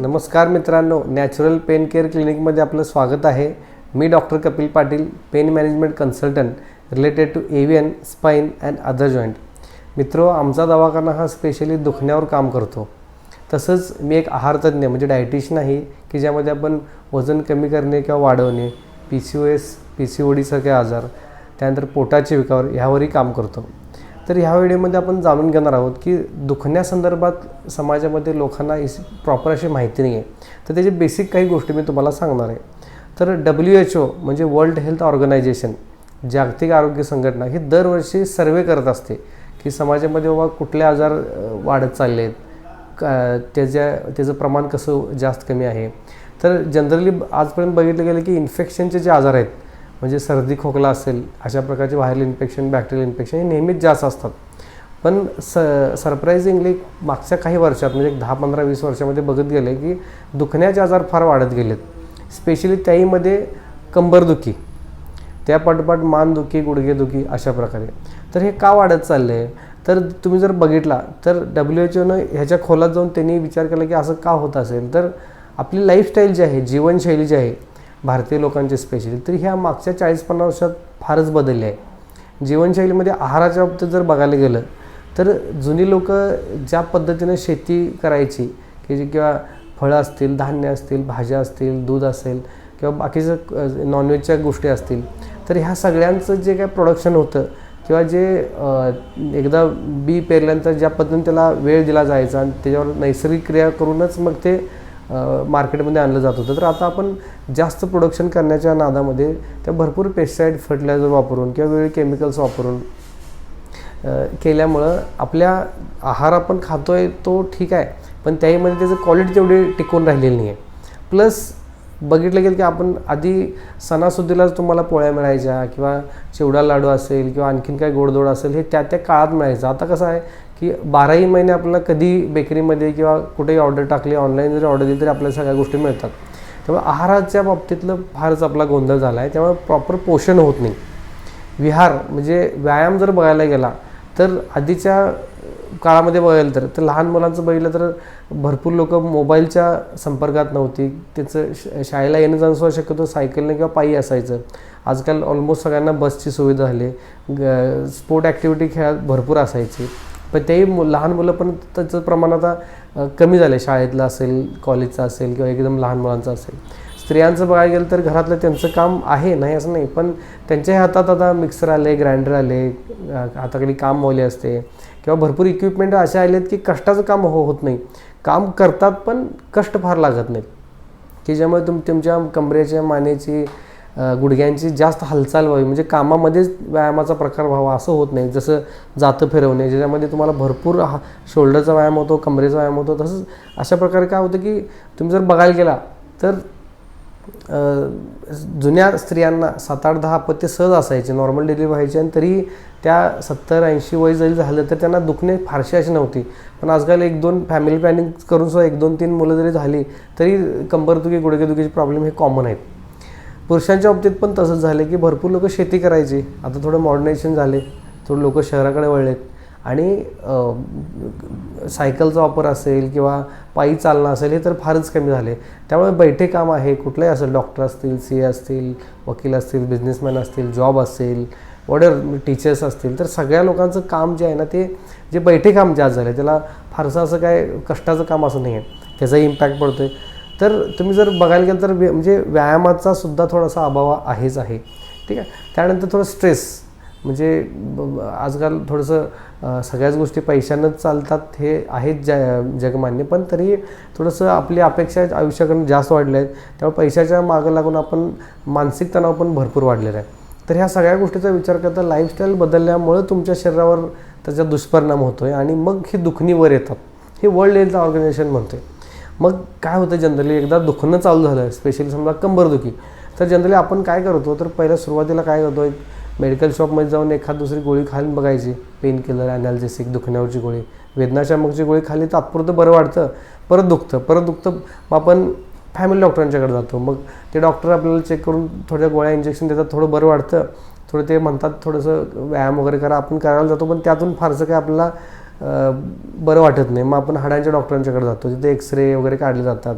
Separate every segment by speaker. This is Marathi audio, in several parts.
Speaker 1: नमस्कार मित्रांनो नॅचरल पेन केअर क्लिनिकमध्ये आपलं स्वागत आहे. मी doctor Kapil Patil pain management consultant related to avian spine and other joint मित्रो आमचा दवाखाना हा स्पेशली दुखण्यावर काम करतो. तसंच मी एक आहारतज्ञ म्हणजे डायटिशियन आहे की ज्यामध्ये आपण वजन कमी करणे किंवा वाढवणे P C O S P C O डीसारखे आजार त्यानंतर पोटाचे विकार ह्यावरही काम करतो. तर ह्या व्हिडिओमध्ये आपण जाणून घेणार आहोत की दुखण्यासंदर्भात समाजामध्ये लोकांना इस प्रॉपर अशी माहिती नाही आहे तर त्याची बेसिक काही गोष्टी मी तुम्हाला सांगणार आहे. तर डब्ल्यू एच ओ म्हणजे वर्ल्ड हेल्थ ऑर्गनायझेशन जागतिक आरोग्य संघटना ही दरवर्षी सर्वे करत असते की समाजामध्ये बाबा कुठले आजार वाढत चालले आहेत का त्याच्या त्याचं प्रमाण कसं जास्त कमी आहे. तर जनरली आजपर्यंत बघितलं गेलं की इन्फेक्शनचे जे आजार आहेत म्हणजे सर्दी खोकला असेल अशा प्रकारचे व्हायरल इन्फेक्शन बॅक्टेरियल इन्फेक्शन हे नेहमीच जास्त असतात. पण स सरप्राईझिंगली मागच्या काही वर्षात म्हणजे दहा पंधरा वीस वर्षामध्ये बघत गेले की दुखण्याचे आजार फार वाढत गेलेत. स्पेशली त्याहीमध्ये कंबरदुखी. त्या पटपट मानदुखी गुडघेदुखी अशा प्रकारे. तर हे का वाढत चाललं? आहे तर तुम्ही जर बघितला तर डब्ल्यू एच ओनं ह्याच्या खोलात जाऊन त्यांनी विचार केला की असं का होत असेल? तर आपली लाईफस्टाईल जी आहे जीवनशैली जी आहे भारतीय लोकांची स्पेशली तर ह्या मागच्या चाळीस पन्नास वर्षात फारच बदलली आहे. जीवनशैलीमध्ये आहाराच्या बाबतीत जर बघायला गेलं तर जुनी लोक ज्या पद्धतीनं शेती करायची की जी किंवा फळं असतील धान्य असतील भाज्या असतील दूध असेल किंवा बाकीचं नॉनव्हेजच्या गोष्टी असतील तर ह्या सगळ्यांचं जे काय प्रोडक्शन होतं किंवा जे एकदा बी पेरल्यानंतर ज्या पद्धतीने त्याला वेळ दिला जायचा आणि त्याच्यावर नैसर्गिक क्रिया करूनच मग ते मार्केटमध्ये आणलं जात होतं. तर आता आपण जास्त प्रोडक्शन करण्याच्या नादामध्ये त्या भरपूर पेस्टिसाईड फर्टिलायझर वापरून किंवा वेगळे केमिकल्स वापरून केल्यामुळं आपल्या आहार आपण खातो आहे तो ठीक आहे पण त्याहीमध्ये त्याचं क्वालिटी तेवढी टिकून राहिलेली नाही आहे प्लस बघितलं गेलं की आपण आधी सणासुदीलाच तुम्हाला पोळ्या मिळायच्या किंवा चिवडा लाडू असेल किंवा आणखीन काय गोडधोड असेल हे त्या त्या काळात मिळायचं. आता कसं आहे की बाराही महिने आपल्याला कधी बेकरीमध्ये किंवा कुठेही ऑर्डर टाकली ऑनलाईन जरी ऑर्डर दिली तरी आपल्याला सगळ्या गोष्टी मिळतात. त्यामुळे आहाराच्या बाबतीतलं फारच आपला गोंधळ झाला आहे त्यामुळे प्रॉपर पोषण होत नाही. विहार म्हणजे व्यायाम जर बघायला गेला तर आधीच्या काळामध्ये बघायला तर तर लहान मुलांचं बघितलं तर भरपूर लोक मोबाईलच्या संपर्कात नव्हती. त्याचं श शाळेला येणं जाणं सुद्धा शक्यतो सायकलने किंवा पायी असायचं. आजकाल ऑलमोस्ट सगळ्यांना बसची सुविधा झाली. ग स्पोर्ट ॲक्टिव्हिटी खेळात भरपूर असायची. पण तेही मु लहान मुलं पण त्याचं प्रमाण आता कमी झालं आहे शाळेतलं असेल कॉलेजचं असेल किंवा एकदम लहान मुलांचं असेल. स्त्रियांचं बघायला गेलं तर घरातलं त्यांचं काम आहे नाही असं नाही. पण त्यांच्याही हातात आता मिक्सर आले ग्राइंडर आले अ, हाताखाली काम मोले असते. किंवा भरपूर इक्विपमेंट असे आलेत की कष्टाचं काम हो होत नाही. काम करतात पण कष्ट फार लागत नाहीत. की ज्यामुळे तुम तुमच्या कमरेच्या मानेची गुडघ्यांची जास्त हालचाल व्हावी. म्हणजे कामामध्येच व्यायामाचा प्रकार व्हावा असं होत नाही. जसं जातं फिरवणे ज्याच्यामध्ये तुम्हाला भरपूर हा शोल्डरचा व्यायाम होतो कमरेचा व्यायाम होतो तसंच अशा प्रकारे काय होतं की तुम्ही जर बघायला गेला तर जुन्या स्त्रियांना सात आठ दहा अपत्य सहज असायचे नॉर्मल डिलिव्हरी व्हायची आणि तरी त्या सत्तर ऐंशी वय जरी झालं तर त्यांना दुखणे फारशी अशी नव्हती. पण आजकाल एक दोन फॅमिली प्लॅनिंग करून सुद्धा एक दोन तीन मुलं जरी झाली तरी कंबरदुखी गुडघेदुखीचे प्रॉब्लेम हे कॉमन आहेत. पुरुषांच्या बाबतीत पण तसंच झालं की भरपूर लोक शेती करायची. आता थोडं मॉडर्नायझेशन झाले थोडं लोक शहराकडे वळलेत. आणि सायकलचा वापर असेल किंवा पायी चालणं असेल हे तर फारच कमी झाले. त्यामुळे बैठे काम आहे कुठलंही असेल डॉक्टर असतील सी ए असतील वकील असतील बिझनेसमॅन असतील जॉब असेल वॉडेवर टीचर्स असतील तर सगळ्या लोकांचं काम जे आहे ना ते जे बैठे काम जास्त झालं त्याला फारसं असं काय कष्टाचं काम असं नाही आहे. त्याचाही इम्पॅक्ट पडतो आहे तर तुम्ही जर बघायला गेलं तर व्य- म्हणजे व्यायामाचा सुद्धा थोडासा अभाव आहेच आहे. ठीक आहे? त्यानंतर थोडं स्ट्रेस म्हणजे ब- ब- आजकाल थोडंसं सगळ्याच गोष्टी पैशानंच चालतात हे आहेत ज जगमान्य. पण तरी थोडंसं आपली अपेक्षा आयुष्याकडून जास्त वाढल्या आहेत. त्यामुळे पैशाच्या मागं लागून आपण मानसिक तणाव पण भरपूर वाढलेला आहे. तर ह्या सगळ्या गोष्टीचा विचार करता लाईफस्टाईल बदलल्यामुळं तुमच्या शरीरावर त्याचा दुष्परिणाम होतो आहे आणि मग ही दुखणी वर येतात. हे वर्ल्ड हेल्थ ऑर्गनायझेशन म्हणते मग काय होतं जनरली एकदा दुखणं चालू झालं स्पेशली समजा कंबरदुखी तर जनरली आपण काय करतो? तर पहिल्या सुरुवातीला काय करतो मेडिकल शॉपमध्ये जाऊन एखाद दुसरी गोळी खाऊन बघायची. पेनकिलर किलर दुखण्यावरची गोळी. वेदनाशामकची गोळी खाली तात्पुरतं बरं वाटतं. परत दुखतं. परत दुखतं. मग आपण फॅमिली डॉक्टरांच्याकडे जातो. मग ते डॉक्टर आपल्याला चेक करून थोड्या गोळ्या इंजेक्शन देतात. थोडं बरं वाटतं. थोडं ते म्हणतात थोडंसं व्यायाम वगैरे करा. आपण करायला जातो पण त्यातून फारसं काय आपल्याला बरं वाटत नाही. मग आपण हाडांच्या डॉक्टरांच्याकडे जातो. तिथे एक्सरे वगैरे काढले जातात.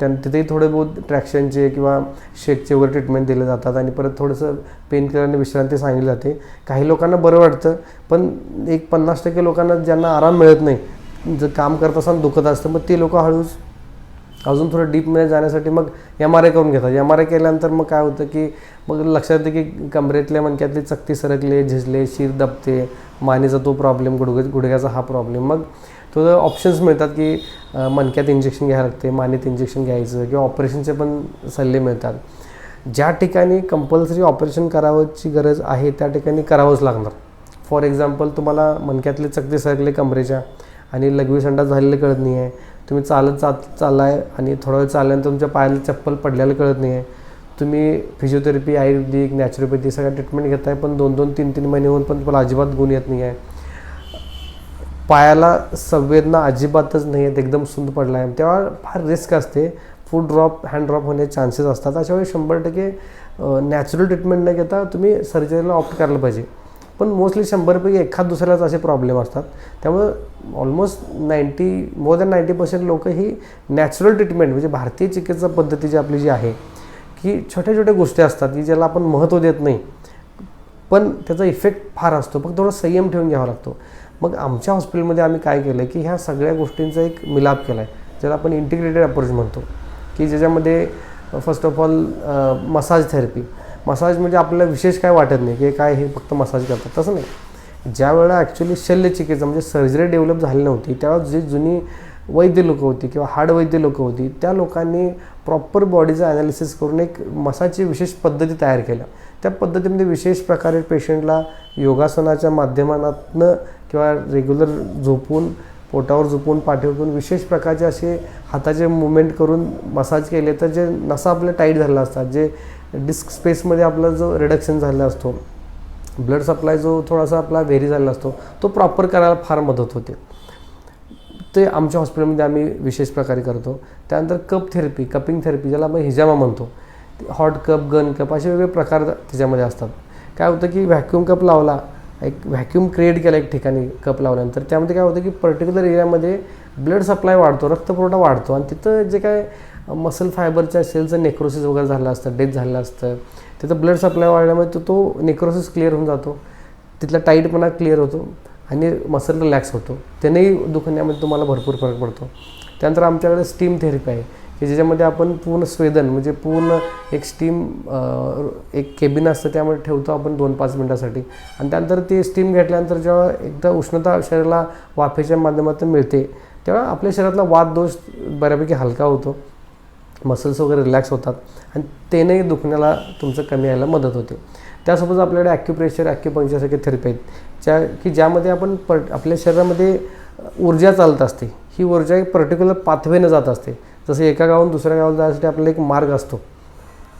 Speaker 1: त्यां तिथेही थोडे बहुत ट्रॅक्शनचे किंवा शेकचे वगैरे ट्रीटमेंट दिले जातात आणि परत थोडंसं पेन किलरने विश्रांती सांगितली जाते. काही लोकांना बरं वाटतं पण एक पन्नास टक्के लोकांना ज्यांना आराम मिळत नाही जर काम करत असताना दुखत असतं मग ते लोक हळूच अजून थोडं डीपमध्ये जाण्यासाठी मग एम आर आय करून घेतात. एम आर आय केल्यानंतर मग काय होतं की मग लक्षात येतं की कमरेतल्या मणक्यातली चकती सरकले झिजले शिर दबते मानेचा तो प्रॉब्लेम गुडघे गुडघ्याचा हा प्रॉब्लेम मग थोडं ऑप्शन्स मिळतात की मणक्यात इंजेक्शन घ्यायला लागते मानेत इंजेक्शन घ्यायचं किंवा ऑपरेशनचे पण सल्ले मिळतात. ज्या ठिकाणी कंपल्सरी ऑपरेशन करावंची गरज आहे त्या ठिकाणी करावंच लागणार. फॉर एक्झाम्पल तुम्हाला मणक्यातले चकते सरकले कमरेच्या आणि लघवी संडास झालेले कळत नाही आहे तुम्ही चालत चाल चाललाय आणि थोडा वेळ चालल्यानंतर तुमच्या पायाला चप्पल पडल्याला कळत नाही आहे तुम्ही फिजिओथेरपी आयुर्वेदिक नॅचरोपॅथी सगळ्या ट्रीटमेंट घेताय पण दोन दोन तीन तीन महिने होऊन पण तुम्हाला अजिबात गुण येत नाही आहे पायाला संवेदना अजिबातच नाही आहेत एकदम सुंद पडला आहे तेव्हा फार रिस्क असते. फूड ड्रॉप हँड ड्रॉप होण्याचे चान्सेस असतात. अशा वेळी शंभर टक्के नॅचरल ट्रीटमेंट न घेता तुम्ही सर्जरीला ऑप्ट करायला पाहिजे. पण मोस्टली शंभरपैकी एखाद दुसऱ्याच असे प्रॉब्लेम असतात. त्यामुळं almost ninety more than ninety percent लोक ही नॅचरल ट्रीटमेंट म्हणजे भारतीय चिकित्सा पद्धती जी आपली जी आहे की छोट्या छोट्या गोष्टी असतात की ज्याला आपण महत्त्व देत नाही. पण त्याचा इफेक्ट फार असतो. फक्त थोडा संयम ठेवून घ्यावा लागतो. मग आमच्या हॉस्पिटलमध्ये आम्ही काय केलं की ह्या सगळ्या गोष्टींचा एक मिलाप केला आहे ज्याला आपण इंटिग्रेटेड अप्रोच म्हणतो. की ज्याच्यामध्ये first of all massage therapy massage म्हणजे आपल्याला विशेष काय वाटत नाही की काय हे फक्त मसाज करतात. तसं नाही. ज्या वेळेला ॲक्च्युली शल्यचिकित्सा म्हणजे सर्जरी डेव्हलप झाली नव्हती त्यावेळेस जी जुनी वैद्य लोकं होती किंवा हाड वैद्य लोक होती त्या लोकांनी प्रॉपर बॉडीचं ॲनालिसिस करून एक मसाजची विशेष पद्धती तयार केल्या. त्या पद्धतीमध्ये विशेष प्रकारे पेशंटला योगासनाच्या माध्यमातनं किंवा रेग्युलर झोपून पोटावर झोपून पाठीवरून विशेष प्रकारचे असे हाताचे मुवमेंट करून मसाज केले तर जे नसा आपल्या टाईट झालेला असतात जे डिस्क स्पेसमध्ये आपला जो रिडक्शन झालेला असतो ब्लड सप्लाय जो थोडासा आपला व्हेरी झालेला असतो तो प्रॉपर करायला फार मदत होते. ते आमच्या हॉस्पिटलमध्ये आम्ही विशेष प्रकारे करतो. त्यानंतर कप थेरपी कपिंग थेरपी ज्याला आपण हिजामा म्हणतो हॉट कप गन कप असे वेगवेगळे प्रकार त्याच्यामध्ये असतात. काय होतं की व्हॅक्यूम कप लावला एक व्हॅक्यूम क्रिएट केला एक ठिकाणी कप लावल्यानंतर त्यामध्ये काय होतं की पर्टिक्युलर एरियामध्ये ब्लड सप्लाय वाढतो रक्तपुरवठा वाढतो आणि तिथं जे काय मसल फायबरच्या सेलचं नेक्रोसिस वगैरे झालं असतं डेथ झालं असतं तिथं ब्लड सप्लाय वाढल्यामुळे तो तो नेक्रोसिस क्लिअर होऊन जातो. तिथला टाईटपणा क्लिअर होतो आणि मसल रिलॅक्स होतो. त्यानेही दुखण्यामध्ये तुम्हाला भरपूर फरक पडतो. त्यानंतर आमच्याकडे स्टीम थेरपी आहे. की ज्याच्यामध्ये आपण पूर्ण स्वेदन म्हणजे पूर्ण एक स्टीम एक केबिन असतं त्यामध्ये ठेवतो आपण दोन पाच मिनटासाठी. आणि त्यानंतर ते स्टीम घेतल्यानंतर जेव्हा एकदा उष्णता शरीराला वाफेच्या माध्यमातून मिळते तेव्हा आपल्या शरीरातला वाद दोष बऱ्यापैकी हलका होतो. मसल्स वगैरे रिलॅक्स होतात आणि त्यानेही दुखण्याला तुमचं कमी यायला मदत होते. त्यासोबत आपल्याकडे ॲक्युप्रेशर ॲक्युपंक्चरसारखे थेरपी आहेत ज्या की ज्यामध्ये आपण पर आपल्या शरीरामध्ये ऊर्जा चालत असते. ही ऊर्जा एक पर्टिक्युलर पाथवेनं जात असते. जसं एका गावाहून दुसऱ्या गावाला जाण्यासाठी आपल्याला एक मार्ग असतो.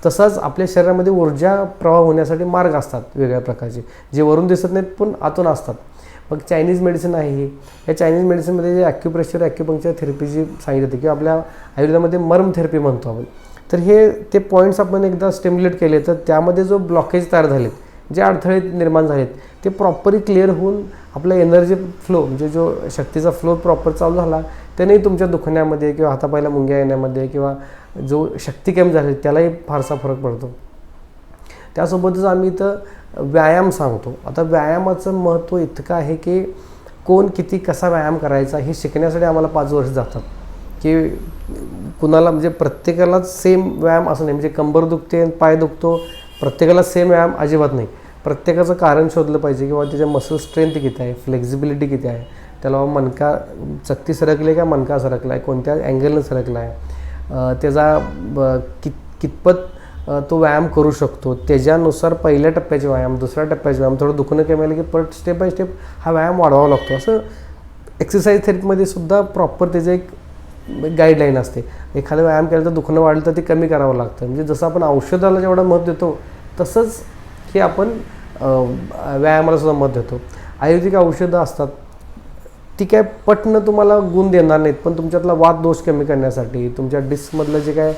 Speaker 1: तसाच आपल्या शरीरामध्ये ऊर्जा प्रवाह होण्यासाठी मार्ग असतात वेगळ्या प्रकारचे. जे वरून दिसत नाहीत पण आतून असतात. मग चायनीज मेडिसिन आहे ही. या चायनीज मेडिसिनमध्ये जे ॲक्युप्रेशर ॲक्युपंक्चर थेरपी जी सांगितली जाते किंवा आपल्या आयुर्वेदामध्ये मर्म थेरपी म्हणतो आपण तर हे ते पॉईंट्स आपण एकदा स्टिम्युलेट केले तर त्यामध्ये जो ब्लॉकेज तयार झालेत जे अडथळे निर्माण झालेत ते प्रॉपरली क्लिअर होऊन आपला एनर्जी फ्लो म्हणजे जो शक्तीचा फ्लो प्रॉपर चालू झाला त्यानेही तुमच्या दुखण्यामध्ये किंवा हातापायला मुंग्या येण्यामध्ये किंवा जो शक्ती कमी झाली त्यालाही फारसा फरक पडतो. त्यासोबतच आम्ही इथं व्यायाम सांगतो. आता व्यायामाचं महत्त्व इतकं आहे की कोण किती कसा व्यायाम करायचा हे शिकण्यासाठी आम्हाला पाच वर्ष जातात. की कुणाला म्हणजे प्रत्येकालाच सेम व्यायाम असं नाही. म्हणजे कंबर दुखते पाय दुखतो प्रत्येकाला सेम व्यायाम अजिबात नाही. प्रत्येकाचं कारण शोधलं पाहिजे किंवा त्याच्या मसल स्ट्रेंथ किती आहे फ्लेक्झिबिलिटी किती आहे त्याला मणका चकती सरकली आहे का मणका सरकला आहे कोणत्या अँगलनं सरकला आहे? त्याचा ब कित कितपत तो व्यायाम करू शकतो. त्याच्यानुसार पहिल्या टप्प्याचे व्यायाम दुसऱ्या टप्प्याचे व्यायाम थोडं दुखणं कमी आलं की परत स्टेप बाय स्टेप हा व्यायाम वाढवावा लागतो. असं एक्सरसाइज थेरपीमध्ये सुद्धा प्रॉपर त्याचं एक गाईडलाईन असते. एखादा व्यायाम केला तर दुखणं वाढलं तर ते कमी करावं लागतं. म्हणजे जसं आपण औषधाला जेवढं महत्त्व देतो तसंच हे आपण व्यायामाला सुद्धा मत देतो. आयुर्वेदिक औषधं असतात. ती काय पटनं तुम्हाला गुण देणार नाहीत पण तुमच्यातला वाद दोष कमी करण्यासाठी तुमच्या डिस्कमधलं जे काय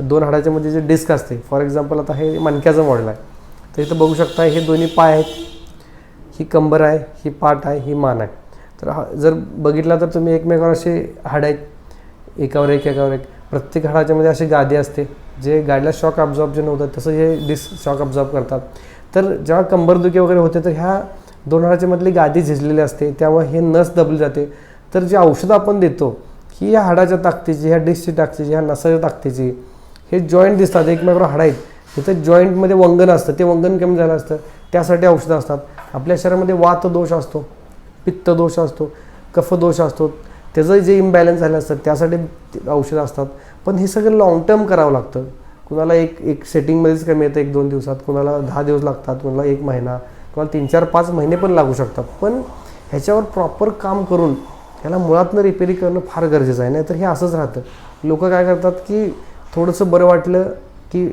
Speaker 1: दोन हाडाच्या मध्ये जे डिस्क असते फॉर एक्झाम्पल आता हे मणक्याचं मॉडेल आहे. तर इथं बघू शकता हे दोन्ही पाय आहेत. ही कंबर आहे ही पाठ आहे ही मान आहे. तर हा जर बघितला तर तुम्ही एकमेकावर असे हाड आहेत. एकावर एक एकावर एक. प्रत्येक हाडाच्यामध्ये अशी गादी असते जे गाडीला शॉक अब्झॉर्बजन होतात तसं हे डिस्क शॉक अब्झॉर्ब करतात. तर जेव्हा कंबरदुखी वगैरे होते तर ह्या दोन मधली गादी झिजलेली असते त्यामुळे हे नस दबली जाते. तर जे औषधं आपण देतो की या हाडाच्या ताकदीची ह्या डिस्कची ताकदीची ह्या नसाच्या ताकदीची हे जॉईंट दिसतात एकमेकावर हाड आहेत. तिथं जॉईंटमध्ये वंगन असतं ते वंगन कमी झालं असतं त्यासाठी औषधं असतात. आपल्या शरीरामध्ये वात दोष असतो पित्त दोष असतो कफ दोष असतो त्याचं जे इम्बॅलन्स झालं असतं त्यासाठी औषधं असतात. पण हे सगळं लाँग टर्म करावं लागतं. कुणाला एक एक सेटिंगमध्येच कमी येतं एक दोन दिवसात. कुणाला दहा दिवस लागतात कुणाला एक महिना कुणाला तीन चार पाच महिने पण लागू शकतात. पण ह्याच्यावर प्रॉपर काम करून ह्याला मुळातनं रिपेरी करणं फार गरजेचं आहे. नाही तर हे असंच राहतं. लोक काय करतात की थोडंसं बरं वाटलं की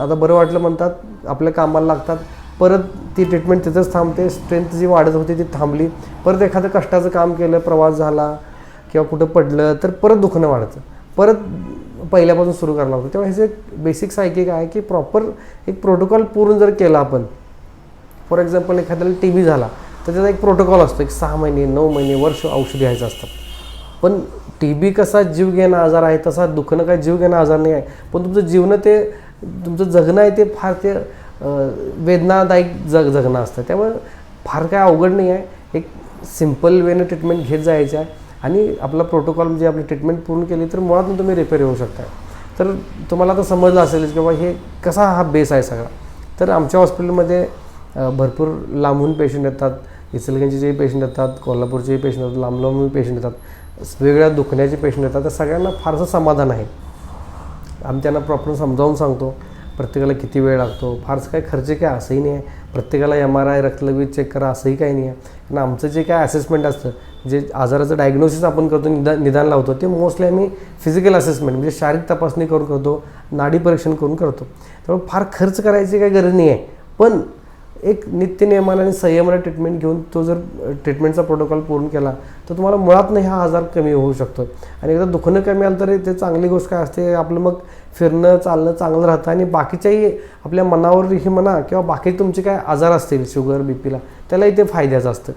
Speaker 1: आता बरं वाटलं म्हणतात आपल्या कामाला लागतात. परत ती ट्रीटमेंट तिथंच थांबते. स्ट्रेंथ जी वाढत होती ती थांबली. परत एखादं कष्टाचं काम केलं प्रवास झाला किंवा कुठं पडलं तर परत दुखणं वाढतं. परत पहिल्यापासून सुरू करायला लागतं. तेव्हा ह्याचं एक बेसिक सायकिक आहे की प्रॉपर एक प्रोटोकॉल पूर्ण जर केला आपण फॉर एक्झाम्पल एखाद्याला टी बी झाला तर त्याचा एक प्रोटोकॉल असतो एक सहा महिने नऊ महिने वर्ष औषध घ्यायचं असतात पण टी बी कसा जीव घेणं आजार आहे तसा दुखणं काय जीव घेणं आजार नाही आहे. पण तुमचं जीवनं ते तुमचं जगणं आहे ते फार ते वेदनादायक जग जगणं असतं. त्यामुळे फार काय अवघड नाही आहे. एक सिंपल वेनं ट्रीटमेंट घेत जायचं आहे. आणि आपला प्रोटोकॉल म्हणजे आपली ट्रीटमेंट पूर्ण केली तर मुळातून तुम्ही रिपेअर होऊ शकता. तर तुम्हाला आता समजलं असेलच की बाबा हे कसा हा बेस आहे सगळा. तर आमच्या हॉस्पिटलमध्ये भरपूर लांबून पेशंट येतात. इचलगंजीचे पेशंट येतात कोल्हापूरचे पेशंट येतात लांब लांबून पेशंट येतात वेगवेगळ्या दुखण्याचे पेशंट येतात तर सगळ्यांना फारसं समाधान आहे. आम्ही त्यांना प्रॉपर समजावून सांगतो प्रत्येकाला किती वेळ लागतो फारसं काय खर्च काय असंही नाही आहे. प्रत्येकाला एम आर आय रक्तलघवी चेक करा असंही काही नाही आहे. आणि आमचं जे काय असेसमेंट असतं जे आजाराचं डायग्नोसिस आपण करतो निदान निदान लावतो ते मोस्टली आम्ही फिजिकल असेसमेंट म्हणजे शारीरिक तपासणी करून करतो नाडी परीक्षण करून करतो. त्यामुळे फार खर्च करायची काही गरज नाही आहे. पण एक नित्य नियमाने आणि संयमाला ट्रीटमेंट घेऊन तो जर ट्रीटमेंटचा प्रोटोकॉल पूर्ण केला तर तुम्हाला मुळात नाही हा आजार कमी होऊ शकतो आणि एकदा दुखणं कमी आलं तर ते चांगली गोष्ट काय असते आपलं मग फिरणं चालणं चांगलं राहतं आणि बाकीच्याही आपल्या मनावरही म्हणा किंवा बाकी तुमचे काय आजार असतील शुगर बी पीला त्यालाही ते फायद्याचं असतं.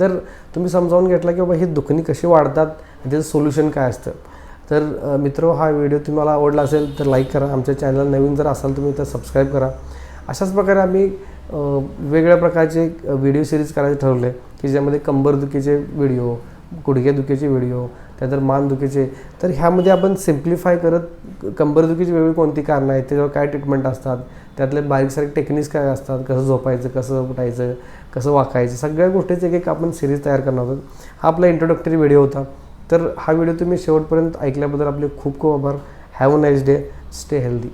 Speaker 1: तर तुम्ही समजावून घेतला की बाबा ही दुखणी कशी वाढतात त्याचं सोल्युशन काय असतं? तर मित्र हा व्हिडिओ तुम्हाला आवडला असेल तर लाईक करा. आमच्या चॅनल नवीन जर असाल तुम्ही तर सबस्क्राईब करा. अशाच प्रकारे आम्ही वेगळ्या प्रकारचे व्हिडिओ सिरीज करायचे ठरवले की ज्यामध्ये कंबरदुखीचे व्हिडिओ गुडघ्यादुखीचे व्हिडिओ त्यानंतर मानदुखीचे. तर ह्यामध्ये आपण सिम्प्लिफाय करत कंबरदुखीची वेगळी कोणती कारणं आहेत त्याच्यावर काय ट्रीटमेंट असतात त्यातले बारीक सारीक टेक्निक्स काय असतात कसं झोपायचं कसं उठायचं कसं वाकायचं सगळ्या गोष्टीचं एक एक आपण सिरीज तयार करणार आहोत. हा आपला इंट्रोडक्टरी व्हिडिओ होता. तर हा व्हिडिओ तुम्ही शेवटपर्यंत ऐकल्याबद्दल आपले खूप खूप आभार. Have a nice day stay healthy